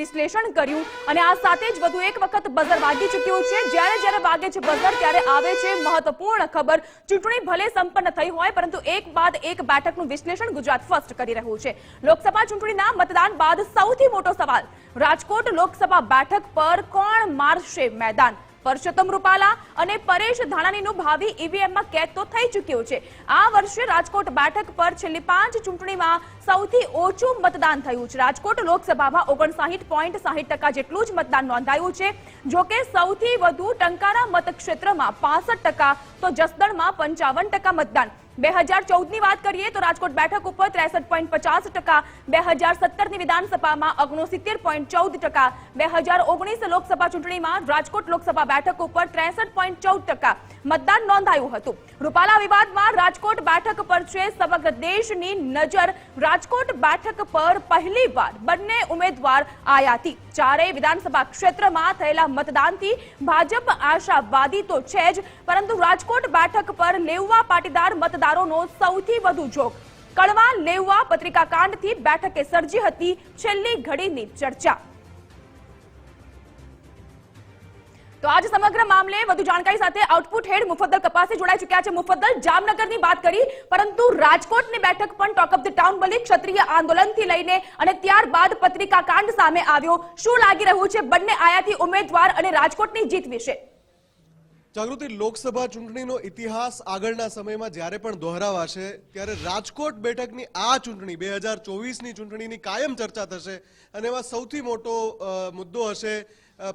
વિશ્લેષણ કર્યું અને આ સાથે જ વધુ એક વખત બઝર વાગી ચૂક્યું છે. જ્યારે જ્યારે વાગે છે બઝર, ત્યારે આવે છે મહત્વપૂર્ણ ખબર. ચૂંટણી ભલે સંપન્ન થઈ હોય, પરંતુ એક બાદ એક બેઠકનું વિશ્લેષણ ગુજરાત ફર્સ્ટ કરી રહ્યું છે. લોકસભા ચૂંટણીના મતદાન બાદ સૌથી મોટો સવાલ. રાજકોટ લોકસભા બેઠક પર કોણ મારશે મેદાન? પરસોત્તમ રૂપાલા અને પરેશ ધાણાનીનું ભાવિ ઈવીએમમાં કેદ તો થઈ ચૂક્યું છે. આ વર્ષે રાજકોટ બેઠક પર છેલ્લી પાંચ ચૂંટણીમાં સૌથી ઓછું મતદાન થયું છે. રાજકોટ લોકસભામાં ઓગણસાહીઠ પોઈન્ટ સાહીઠ ટકા જેટલું જ મતદાન નોંધાયું છે. જોકે સૌથી વધુ ટંકારા મતક્ષેત્રમાં પાસઠ ટકા, તો જસદણમાં પંચાવન ટકા મતદાન. બે હજાર ચૌદની વાત કરીએ તો રાજકોટ બેઠક ઉપર ત્રેસઠ પોઈન્ટ પચાસ ટકા, બે હજાર સત્તરની વિધાનસભામાં ઓગણસિત્તેર પોઈન્ટ ચૌદ ટકા, બે હજાર ઓગણીસ લોકસભા ચૂંટણીમાં રાજકોટ લોકસભા બેઠક ઉપર ત્રેસઠ પોઈન્ટ ચૌદ ટકા મતદાન નોંધાયું હતું. રૂપાલા વિવાદમાં રાજકોટ બેઠક પર છે સમગ્ર દેશની નજર. રાજકોટ બેઠક પર પહેલીવાર બંને ઉમેદવાર આયાતી. ચારેય વિધાનસભા ક્ષેત્રમાં થયેલા મતદાનથી ભાજપ આશાવાદી તો છે જ, પરંતુ રાજકોટ બેઠક પર લેવવા પાટીદાર મતદારોનો સૌથી વધુ જોગ કડવા લેવા પત્રિકા કાંડથી બેઠકે સર્જી હતી છેલ્લી ઘડીની ચર્ચા. તો આજ સમગ્ર મામલે વધુ જાણકારી સાથે આઉટપુટ હેડ મુફદ્દલ કપાસી જોડાઈ ચુક્યા છે. મુફદ્દલ જામનગરની વાત કરી, પરંતુ રાજકોટની બેઠક પણ ટોક ઓફ ધ ટાઉન બની ક્ષત્રિય આંદોલનથી લઈને અને ત્યારબાદ પત્રિકા કાંડ સામે આવ્યો. શું લાગી રહ્યું છે? બંને આયાતી ઉમેદવાર અને રાજકોટની જીત વિશે. જાગૃતિ લોકસભા ચૂંટણીનો ઇતિહાસ આગળના સમયમાં જ્યારે પણ દોહરાવાશે, ત્યારે રાજકોટ બેઠકની આ ચૂંટણી, બે હજાર ચોવીસની ચૂંટણીની કાયમ ચર્ચા થશે અને એમાં સૌથી મોટો મુદ્દો હશે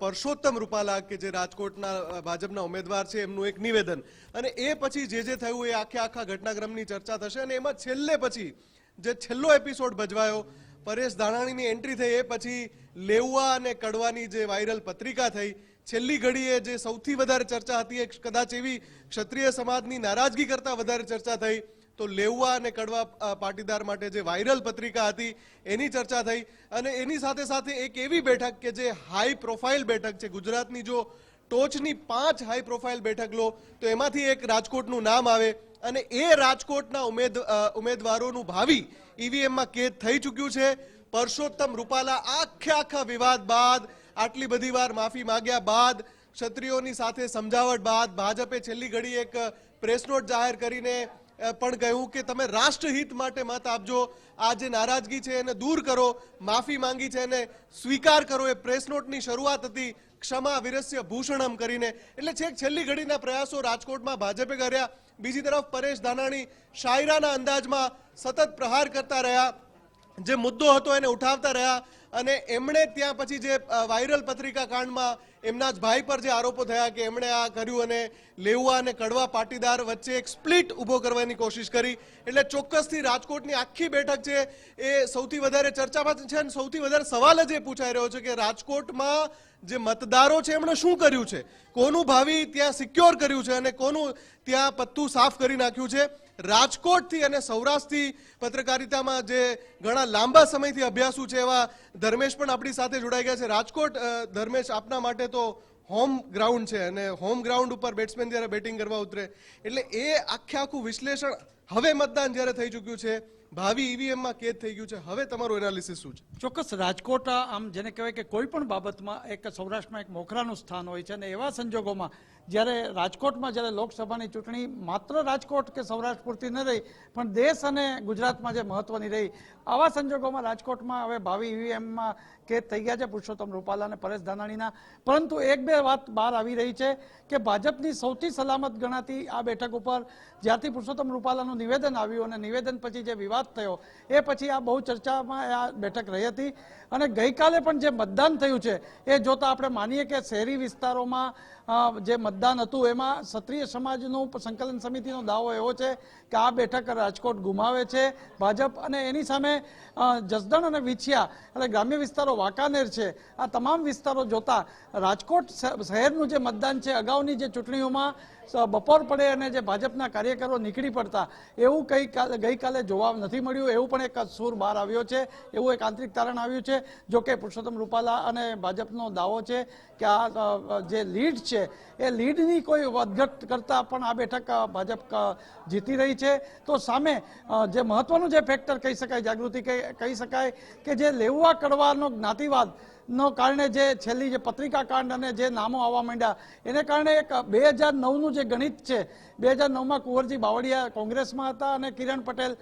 પરસોત્તમ રૂપાલા કે જે રાજકોટના ભાજપના ઉમેદવાર છે, એમનું એક નિવેદન. અને એ પછી જે જે થયું, એ આખે આખા ઘટનાક્રમની ચર્ચા થશે અને એમાં છેલ્લે પછી જે છેલ્લો એપિસોડ ભજવાયો, પરેશ ધાણાણીની એન્ટ્રી થઈ, એ પછી લેવા અને કડવાની જે વાયરલ પત્રિકા થઈ છેલ્લી ઘડીએ જે સૌથી વધારે ચર્ચા હતી એ કદાચ એવી ક્ષત્રિય સમાજની નારાજગી કરતાં વધારે ચર્ચા થઈ, તો લેવા અને કડવા પાટીદાર માટે જે વાયરલ પત્રિકા હતી, એની ચર્ચા થઈ. અને એની સાથે સાથે એક એવી બેઠક કે જે હાઈ પ્રોફાઇલ બેઠક છે, ગુજરાતની જો ટોચની પાંચ હાઈ પ્રોફાઇલ બેઠક લો, તો એમાંથી એક રાજકોટનું નામ આવે. અને એ રાજકોટના ઉમેદ ઉમેદવારોનું ભાવિ ઈવીએમમાં કેદ થઈ ચૂક્યું છે. પરસોત્તમ રૂપાલા આખે આખા વિવાદ બાદ આટલી બધી વાર માફી માંગ્યા બાદ, ક્ષત્રિયોની સાથે સમજાવટ બાદ ભાજપે છેલ્લી ઘડી એક પ્રેસ નોટ જાહેર કરીને પણ કહ્યું કે તમે રાષ્ટ્રહિત માટે મત આપજો. આ જે નારાજગી છે એને દૂર કરો, માફી માંગી છે એને સ્વીકાર કરો. એ પ્રેસ નોટની શરૂઆત હતી ક્ષમા વિરસ્ય ભૂષણમ કરીને. એટલે છેક છેલ્લી ઘડીના પ્રયાસો રાજકોટમાં ભાજપે કર્યા. બીજી તરફ પરેશ ધાનાણી શાયરાના અંદાજમાં સતત પ્રહાર કરતા રહ્યા. જે મુદ્દો હતો એને ઉઠાવતા રહ્યા. અને એમણે ત્યાં પછી જે વાયરલ પત્રિકા કાંડમાં એમના જ ભાઈ પર જે આરોપો થયા કે એમણે આ કર્યું અને લેવા અને કડવા પાટીદાર વચ્ચે એક સ્પ્લિટ ઊભો કરવાની કોશિશ કરી. એટલે ચોક્કસથી રાજકોટની આખી બેઠક છે એ સૌથી વધારે ચર્ચામાં છે અને સૌથી વધારે સવાલ જ એ પૂછાઈ રહ્યો છે કે રાજકોટમાં જે મતદારો છે એમણે શું કર્યું છે? કોનું ભાવિ ત્યાં સિક્યોર કર્યું છે અને કોનું ત્યાં પત્તું સાફ કરી નાખ્યું છે? રાજકોટથી અને સૌરાષ્ટ્રથી પત્રકારિતામાં જે ઘણા લાંબા સમયથી અભ્યાસુ છે એવા ધર્મેશ પણ આપણી સાથે જોડાઈ ગયા છે. રાજકોટ ધર્મેશ, આપના માટે તો હોમ ગ્રાઉન્ડ છે અને હોમ ગ્રાઉન્ડ ઉપર બેટ્સમેન જ્યારે બેટિંગ કરવા ઉતરે, એટલે એ આખે આખું વિશ્લેષણ હવે મતદાન જ્યારે થઈ ચૂક્યું છે, ભાવિ ઈવીએમમાં કેદ થઈ ગયું છે. હવે તમારું એનાલિસિસ શું છે? ચોક્કસ રાજકોટ, આમ જેને કહેવાય કે કોઈ પણ બાબતમાં એક સૌરાષ્ટ્રમાં એક મોખરાનું સ્થાન હોય છે અને એવા સંજોગોમાં જ્યારે રાજકોટમાં, જ્યારે લોકસભાની ચૂંટણી માત્ર રાજકોટ કે સૌરાષ્ટ્ર પૂરતી ન રહી, પણ દેશ અને ગુજરાતમાં જે મહત્વની રહી, આવા સંજોગોમાં રાજકોટમાં હવે ભાવિ ઈવીએમમાં કેદ થઈ ગયા છે પુરુષોત્તમ રૂપાલા અને પરેશ ધાનાણીના. પરંતુ એક બે વાત બહાર આવી રહી છે કે ભાજપની સૌથી સલામત ગણાતી આ બેઠક ઉપર જ્યારથી પુરુષોત્તમ રૂપાલાનું નિવેદન આવ્યું અને નિવેદન પછી જે વિવાદ થયો, એ પછી આ બહુ ચર્ચામાં આ બેઠક રહી હતી. અને ગઈકાલે પણ જે મતદાન થયું છે, એ જોતા આપણે માનીએ કે શહેરી વિસ્તારોમાં જે મતદાન હતું એમાં ક્ષત્રિય સમાજનું સંકલન સમિતિનો દાવો એવો છે કે આ બેઠક રાજકોટ ગુમાવે છે. ભાજપ અને એની સામે જસદણ અને વિછિયા એટલે ગ્રામ્ય વિસ્તારો વાંકાનેર છે. આ તમામ વિસ્તારો જોતા રાજકોટ શહેરનું જે મતદાન છે, અગાઉની જે ચૂંટણીઓમાં બપોર પડે અને જે ભાજપના કાર્યકરો નીકળી પડતા, એવું કઈ ગઈકાલે જોવા નથી મળ્યું. એવું પણ એક સૂર બહાર આવ્યો છે. એવું એક આંતરિક તારણ આવ્યું છે. જો કે પુરુષોત્તમ રૂપાલા અને ભાજપનો દાવો છે કે આ જે લીડ છે, એ લીડની કોઈ વધઘટ કરતાં પણ આ બેઠક ભાજપ જીતી રહી છે, તો સામે જે મહત્વનું જે ફેક્ટર કહી શકાય, જાગૃતિ કહી શકાય કે જે લેવા કડવાનો જ્ઞાતિવાદ નો કારણે જે છેલ્લી જે પત્રિકા કાંડ અને જે નામો આવવા માંડ્યા, એને કારણે એક બે હજાર નવનું જે ગણિત છે, બે હજાર નવમાં કુંવરજી બાવળિયા કોંગ્રેસમાં હતા અને કિરણ પટેલ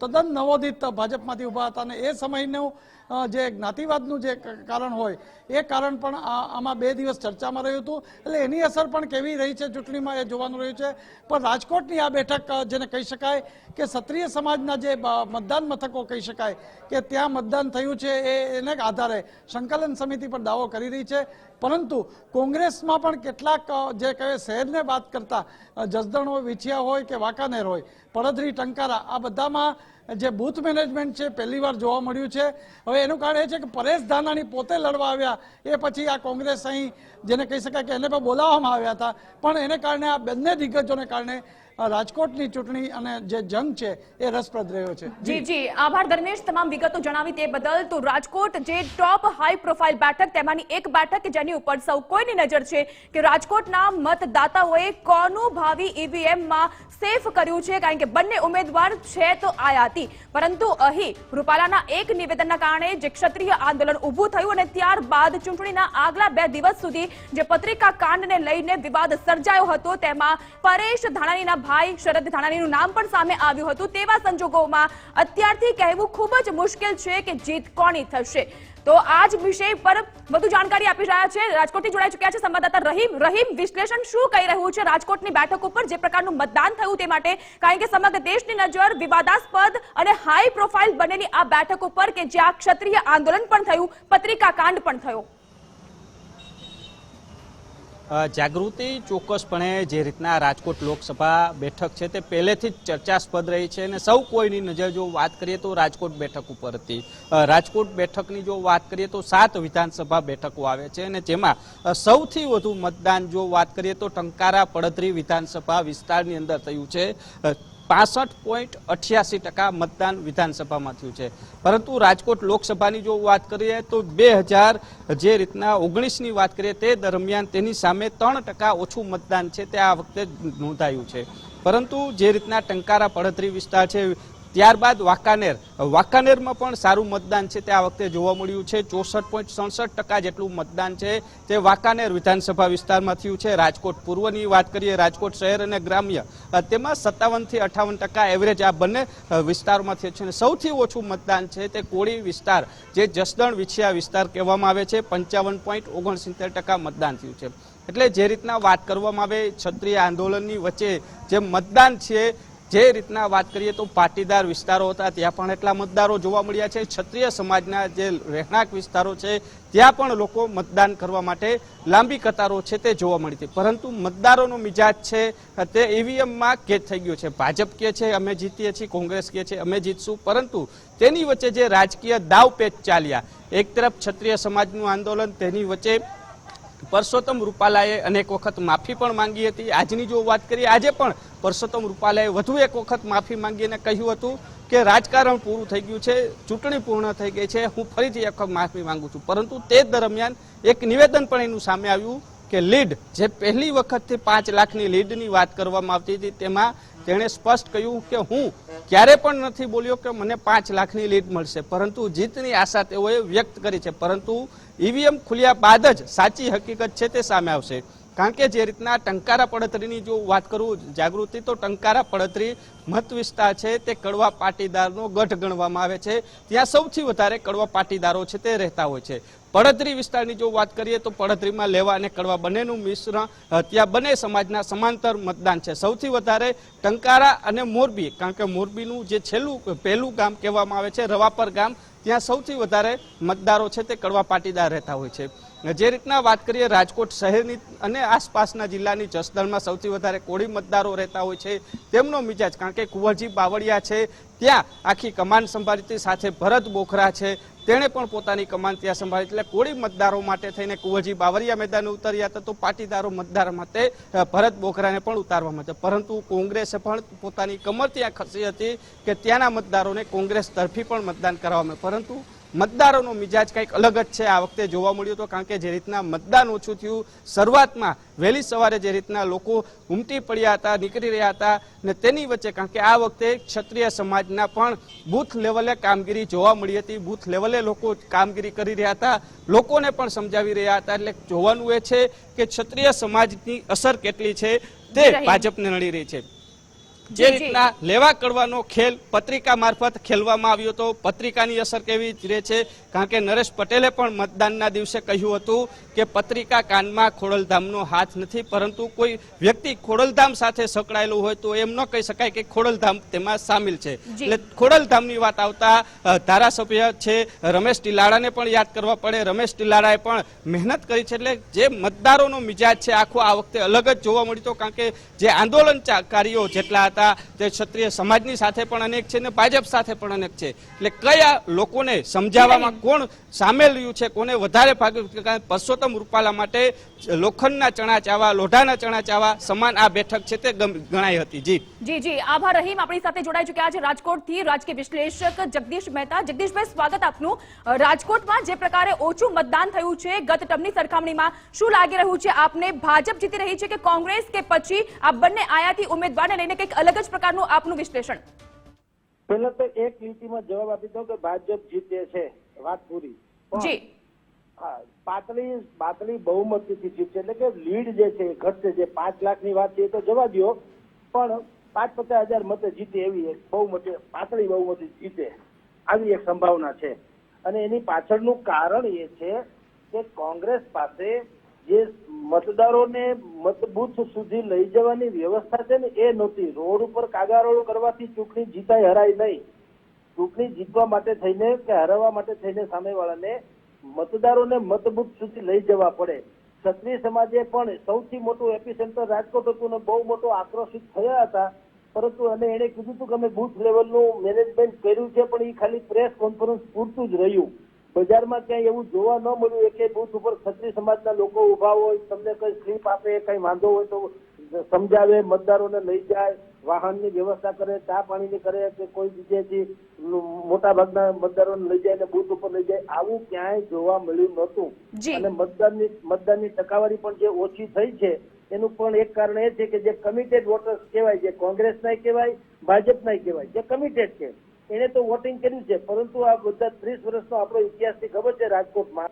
તદ્દન નવોદિત ભાજપમાંથી ઊભા હતા અને એ સમયનું જે જ્ઞાતિવાદનું જે કારણ હોય, એ કારણ પણ આમાં બે દિવસ ચર્ચામાં રહ્યું હતું. એટલે એની અસર પણ કેવી રહી છે ચૂંટણીમાં એ જોવાનું રહ્યું છે. પણ રાજકોટની આ બેઠક જેને કહી શકાય કે ક્ષત્રિય સમાજના જે મતદાન મથકો કહી શકાય કે ત્યાં મતદાન થયું છે, એ, એને આધારે સંકલન સમિતિ પર દાવો કરી રહી છે. પરંતુ કોંગ્રેસમાં પણ કેટલાક જે કહે શહેરને વાત કરતા જસદણ હોય વિછિયા હોય કે વાંકાનેર હોય પડધરી ટંકારા, આ બધામાં જે બૂથ મેનેજમેન્ટ છે, પહેલી વાર જોવા મળ્યું છે. હવે એનું કારણ એ છે કે પરેશ ધાનાણી પોતે લડવા આવ્યા. એ પછી આ કોંગ્રેસ અહીં, જેને કહી શકાય કે એને પણ બોલાવવામાં આવ્યા હતા. પણ એને કારણે આ બંને દિગ્ગજોને કારણે રાજકોટની ચૂંટણી અને જે જંગ છે એ રસપ્રદ રહ્યો છે. જી જી. આભાર ધર્મેશ, તમામ વિગતો જણાવી તે બદલ તો રાજકોટ જે ટોપ હાઈ પ્રોફાઇલ બેઠક તેમાંની એક બેઠક જેની ઉપર સૌ કોઈની નજર છે કે રાજકોટના મતદાતાઓએ કોનું ભાવિ ઈવીએમમાં સેફ કર્યું છે? કારણ કે બંને ઉમેદવાર છે તો આયા હતી પરંતુ અહીં રૂપાલાના એક નિવેદનના કારણે જે ક્ષત્રિય આંદોલન ઊભું થયું અને ત્યારબાદ ચૂંટણીના આગલા બે દિવસ સુધી જે પત્રિકા કાંડને લઈને વિવાદ સર્જાયો હતો, તેમાં પરેશ ધાનાણીના ભાઈ શરદ ધાનાણીનું નામ પણ સામે આવ્યું હતું. તેવા સંજોગોમાં અત્યારથી કહેવું ખૂબ જ મુશ્કેલ છે કે જીત કોની થશે. તો આ જ વિષય પર વધુ જાણકારી આપી રહ્યા છે. રાજકોટથી જોડાઈ ચૂક્યા છે સંવાદદાતા રહીમ. રહીમ, વિશ્લેષણ શું કહી રહ્યું છે રાજકોટની બેઠક ઉપર? જે પ્રકારનું મતદાન થયું તે માટે કારણ કે સમગ્ર દેશની નજર વિવાદાસ્પદ અને હાઈ પ્રોફાઇલ બનેલી આ બેઠક ઉપર કે જ્યાં ક્ષત્રિય આંદોલન પણ થયું પત્રિકા કાંડ પણ થયો. જાગૃતિ ચોક્કસપણે જે રીતના રાજકોટ લોકસભા બેઠક છે તે પહેલેથી જ ચર્ચાસ્પદ રહી છે અને સૌ કોઈની નજર જો વાત કરીએ તો રાજકોટ બેઠક ઉપર હતી. રાજકોટ બેઠકની જો વાત કરીએ તો સાત વિધાનસભા બેઠકો આવે છે અને જેમાં સૌથી વધુ મતદાન જો વાત કરીએ તો ટંકારા પડતરી વિધાનસભા વિસ્તારની અંદર થયું છે. પાસઠ પોઈન્ટ અઠ્યાસી ટકા મતદાન વિધાનસભામાં થયું છે. પરંતુ રાજકોટ લોકસભાની જો વાત કરીએ તો બે હજાર જે રીતના ઓગણીસની વાત કરીએ તે દરમિયાન તેની સામે ત્રણ ટકા ઓછું મતદાન છે તે આ વખતે નોંધાયું છે. પરંતુ જે રીતના ટંકારા પડતરી વિસ્તાર છે ત્યારબાદ વાંકાનેર. વાંકાનેરમાં પણ સારું મતદાન છે. તે આ વખતે જોવા મળ્યું છે. ચોસઠ પોઈન્ટ સડસઠ ટકા જેટલું મતદાન છે તે વાંકાનેર વિધાનસભા વિસ્તારમાં થયું છે. રાજકોટ પૂર્વની વાત કરીએ, રાજકોટ શહેર અને ગ્રામ્ય. તેમાં સત્તાવનથી અઠાવન ટકા એવરેજ આ બંને વિસ્તારમાં થયું છે અને સૌથી ઓછું મતદાન છે તે કોળી વિસ્તાર, જે જસદણ વિછિયા વિસ્તાર કહેવામાં આવે છે. પંચાવન પોઈન્ટ ઓગણસિત્તેર ટકા મતદાન થયું છે. એટલે જે રીતના વાત કરવામાં આવે, ક્ષત્રિય આંદોલનની વચ્ચે જે મતદાન છે જે રીતના વાત કરીએ તો પાટીદાર વિસ્તારો હતા, ત્યાં પણ એટલા મતદારો જોવા મળ્યા છે. ક્ષત્રિય સમાજના જે રહેણાંક વિસ્તારો છે, ત્યાં પણ લોકો મતદાન કરવા માટે લાંબી કતારો છે તે જોવા મળી હતી. પરંતુ મતદારોનો મિજાજ છે, તે ઈવીએમમાં કેદ થઈ ગયો છે. ભાજપ કે છે, અમે જીતીએ છીએ, કોંગ્રેસ કે છે, અમે જીતશું. પરંતુ તેની વચ્ચે જે રાજકીય દાવપેચ ચાલ્યા, એક તરફ ક્ષત્રિય સમાજનું આંદોલન, તેની વચ્ચે પરસોત્તમ રૂપાલાએ અનેક વખત માફી પણ માંગી હતી. આજની જો વાત કરીએ, આજે પણ પરસોત્તમ રૂપાલાએ વધુ એક વખત માફી માંગીને કહ્યું હતું કે રાજકારણ પૂરું થઈ ગયું છે, ચૂંટણી પૂર્ણ થઈ ગઈ છે, હું ફરીથી એક માફી માંગુ છું. પરંતુ તે દરમિયાન એક નિવેદન પણ એનું સામે આવ્યું કે લીડ, જે પહેલી વખતથી પાંચ લાખની લીડની વાત કરવામાં આવતી હતી, તેમાં તેણે સ્પષ્ટ કહ્યું કે હું ક્યારે પણ નથી બોલ્યો કે મને પાંચ લાખની લીડ મળશે. પરંતુ જીતની આશા તેઓએ વ્યક્ત કરી છે. પરંતુ ઈવીએમ ખુલ્યા બાદ જ સાચી હકીકત છે તે સામે આવશે. કારણ કે જે રીતના ટંકારા પડતરીની જો વાત કરું જાગૃતિ, તો ટંકારા પડતરી મત વિસ્તાર છે, તે કડવા પાટીદારનો ગઢ ગણવામાં આવે છે. ત્યાં સૌથી વધારે કડવા પાટીદારો છે તે રહેતા હોય છે. પડતરી વિસ્તારની જો વાત કરીએ, તો પડતરીમાં લેવા અને કડવા બંનેનું મિશ્રણ ત્યાં બંને સમાજના સમાંતર મતદાન છે. સૌથી વધારે ટંકારા અને મોરબી, કારણ કે મોરબીનું જે છેલ્લું, પહેલું ગામ કહેવામાં આવે છે, રવાપર ગામ, ત્યાં સૌથી વધારે મતદારો છે તે કડવા પાટીદાર રહેતા હોય છે. જે રીતના વાત કરીએ રાજકોટ શહેરની અને આસપાસના જિલ્લાની જસદણમાં સૌથી વધારે કોળી મતદારો રહેતા હોય છે, તેમનો મિજાજ, કારણ કે કુંવરજી બાવળિયા છે, ત્યાં આખી કમાન સંભાળતી સાથે ભરત બોખરા છે, તેણે પણ પોતાની કમાન ત્યાં સંભાળી એટલે કોળી મતદારો માટે થઈને કુંવરજી બાવળિયા મેદાને ઉતર્યા હતા, તો પાટીદારો મતદાર માટે ભરત બોખરાને પણ ઉતારવામાં હતા પરંતુ કોંગ્રેસે પણ પોતાની કમર ત્યાં ખસી હતી કે ત્યાંના મતદારોને કોંગ્રેસ તરફી પણ મતદાન કરવામાં પરંતુ મતદારોનો મિજાજ કંઈક અલગ જ છે. આ વખતે જોવા મળ્યું હતો કારણ કે જે રીતના મતદાન ઓછું થયું શરૂઆતમાં વહેલી સવારે જે રીતના લોકો ઉમટી પડ્યા હતા નીકળી રહ્યા હતા ને તેની વચ્ચે કારણ કે આ વખતે ક્ષત્રિય સમાજના પણ બૂથ લેવલે કામગીરી જોવા મળી હતી. બૂથ લેવલે લોકો કામગીરી કરી રહ્યા હતા. લોકોને પણ સમજાવી રહ્યા હતા. એટલે જોવાનું એ છે કે ક્ષત્રિય સમાજની અસર કેટલી છે તે ભાજપને નડી રહી છે. જે. રીતના લેવા કરવાનો ખેલ પત્રિકા મારફત ખેલવામાં આવ્યો હતો. પત્રિકાની અસર કેવી રહે છે? કારણ કે નરેશ પટેલે પણ મતદાનના દિવસે કહ્યું હતું કે પત્રિકા કાનમાં ખોડલધામનો હાથ નથી પરંતુ કોઈ વ્યક્તિ ખોડલધામ સાથે સંકળાયેલું હોય તો એમ ન કહી શકાય કે ખોડલધામ તેમાં સામેલ છે. એટલે ખોડલધામની વાત આવતા ધારાસભ્ય છે રમેશ ટીલાડાને પણ યાદ કરવા પડે. રમેશ ટીલાડાએ પણ મહેનત કરી છે. એટલે જે મતદારોનો મિજાજ છે આખો આ વખતે અલગ જ જોવા મળ્યો હતો. કારણ કે જે આંદોલનકારીઓ જેટલા હતા તે ક્ષત્રિય સમાજની સાથે પણ અનેક છે ને ભાજપ સાથે પણ અનેક છે. એટલે કયા લોકોને સમજાવવામાં કોણ સામેલ રહ્યું છે કોને વધારે ભાગ્યું કે પરસોત્તમ રૂપાલા માટે લોખંડના ચણા ચાવા લોઢાના ચણા ચાવા સમાન આ બેઠક છે તે ગણાઈ હતી. જી. જી જી. આભાર રહીમ. આપણી સાથે જોડાઈ ચુક્યા છે રાજકોટથી રાજકીય વિશ્લેષક જગદીશ મહેતા. જગદીશભાઈ સ્વાગત આપનું. રાજકોટમાં જે પ્રકારે ઓછું મતદાન થયું છે ગત ટર્મની સરખામણીમાં શું લાગી રહ્યું છે? આપને ભાજપ જીતી રહી છે કે કોંગ્રેસ કે પછી આ બંને આયાતી ઉમેદવારને લઈને કંઈક અલગ જ પ્રકારનું આપનું વિશ્લેષણ. પહેલા તો એક લીટીમાં જવાબ આપી દઉં કે ભાજપ જીતે છે વાત પૂરી. જી. હા, પાતળી પાતળી બહુમતીથી જીતશે એટલે કે લીડ જે છે એ ઘટશે. જે પાંચ લાખની વાત છે એ તો જવા દ્યો. પણ પાંચ પચાસ હજાર મતે જીતે એવી એક બહુમતી પાતળી બહુમતી જીતે આવી એક સંભાવના છે. અને એની પાછળનું કારણ એ છે કે કોંગ્રેસ પાસે જે મતદારોને મતબૂથ સુધી લઈ જવાની વ્યવસ્થા છે ને એ નહોતી. રોડ ઉપર કાગારોળ કરવાથી ચૂંટણી જીતાય હરાય નહીં. ચૂંટણી જીતવા માટે થઈને કે હરાવવા માટે થઈને સામેવાળાને મતદારોને મતબૂથ સુધી લઈ જવા પડે. ક્ષત્રિય સમાજે પણ સૌથી મોટું એપિસેન્ટર રાજકોટ હતું ને બહુ મોટો આક્રોશિત થયા હતા. પરંતુ અને એણે કીધું હતું કે અમે બુથ લેવલનું મેનેજમેન્ટ કર્યું છે, પણ એ ખાલી પ્રેસ કોન્ફરન્સ પૂરતું જ રહ્યું. બજારમાં ક્યાંય એવું જોવા ન મળ્યું એકે બુથ ઉપર ક્ષત્રિય સમાજના લોકો ઊભા હોય તમને કઈ સ્લીપ આપે કઈ વાંધો હોય તો સમજાવે મતદારોને લઈ જાય વાહનની વ્યવસ્થા કરે ચા પાણીની કરે કે કોઈ બીજેથી મોટા ભાગના મતદારોને લઈ જાય ને બુથ ઉપર લઈ જાય આવું ક્યાંય જોવા મળ્યું નહોતું. અને મતદાનની મતદાનની ટકાવારી પણ જે ઓછી થઈ છે એનું પણ એક કારણ એ છે કે જે કમિટેડ વોટર્સ કહેવાય જે કોંગ્રેસના કહેવાય ભાજપના કહેવાય જે કમિટેડ છે એને તો વોટિંગ કર્યું છે. પરંતુ આ બધા ત્રીસ વર્ષનો આપણો ઇતિહાસથી ખબર છે, રાજકોટમાં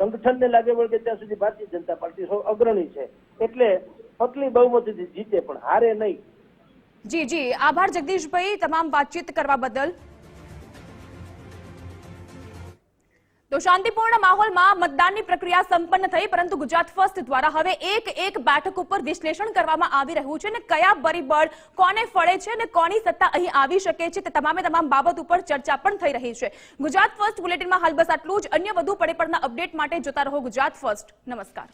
સંગઠનને લાગે વળગે ત્યાં સુધી ભારતીય જનતા પાર્ટી સૌ અગ્રણી છે. એટલે પતલી બહુમતીથી જીતે પણ, હારે નહીં. જી જી. આભાર જગદીશભાઈ તમામ વાતચીત કરવા બદલ. તો શાંતિપૂર્ણ માહોલમાં મતદાનની પ્રક્રિયા સંપન્ન થઈ, પરંતુ ગુજરાત ફર્સ્ટ દ્વારા હવે એક એક બેઠક ઉપર વિશ્લેષણ કરવામાં આવી રહ્યું છે અને કયા પરિબળ, કોને ફળે છે અને કોની સત્તા અહીં આવી શકે છે તે તમામે તમામ બાબત ઉપર ચર્ચા પણ થઈ રહી છે. ગુજરાત ફર્સ્ટ બુલેટિનમાં હાલ બસ આટલું જ. અન્ય વધુ પડે પડના અપડેટ માટે જોતા રહો ગુજરાત ફર્સ્ટ. નમસ્કાર.